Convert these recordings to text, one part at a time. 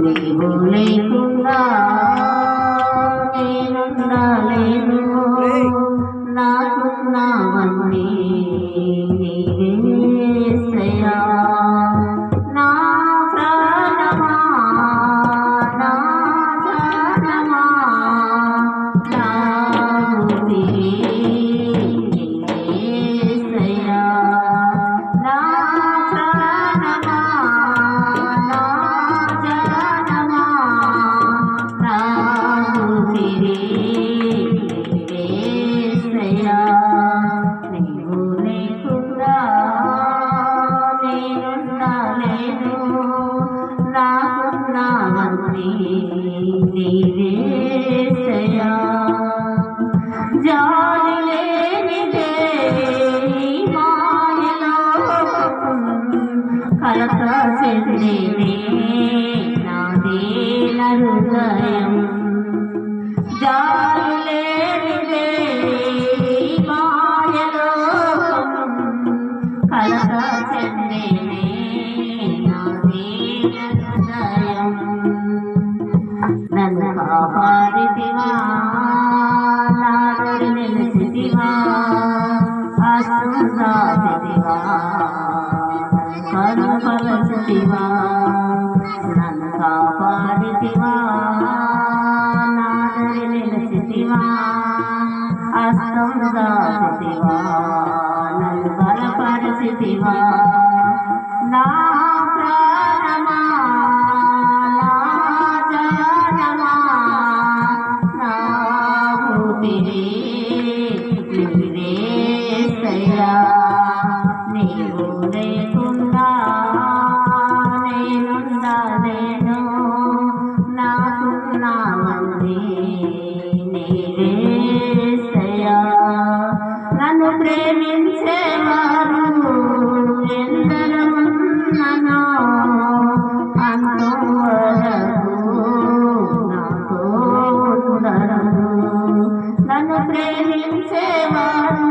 నీవు లేకుండా నేనుండాలి ఊపిరి నీవేసయ్యా. నీవు లేకుండా నేనుండలేను. నాకున్నావన్నీ నీవేసయ్యా. జాలి లేనిదే ఈ కలత చెందినే నాదేన హృదయం అస్తం చెందినే నాదేన నన్ను కాపాడితివా నా ప్రాణమా నా జానమా నా ఊపిరి నీవేసయ్యా నీవు నన్ను ప్రేమించేవారు ఎందరమున్ననో అంతవరకు నాతో ఉండరు నన్ను ప్రేమించేవారు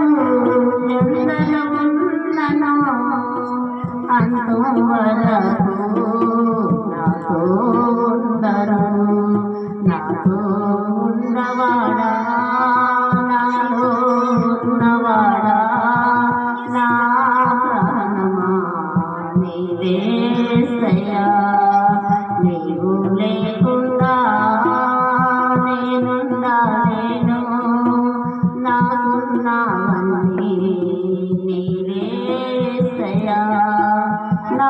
ఎందరమున్ననో అంతవరకు నాతో ఉండరు నాతో ఉన్నవాడా నీవు లేకుండా నేనుండలేను నాకున్నావన్నీ నీవేసయ్యా నా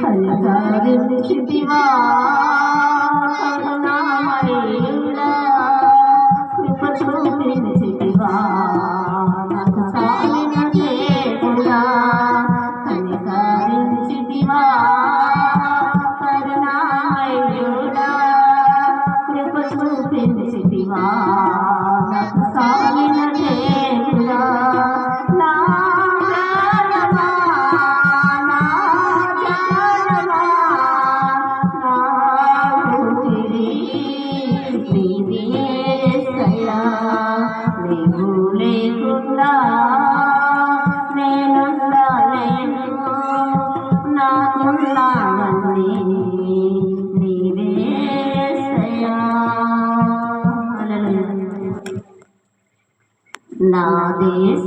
కలగారించితివా కరుణామయుడా కృప చూపించితివా నాకు చాలిన దేవుడా కనికరించితివా కరుణామయుడా కృప చూపించితివా বাংলাদেশ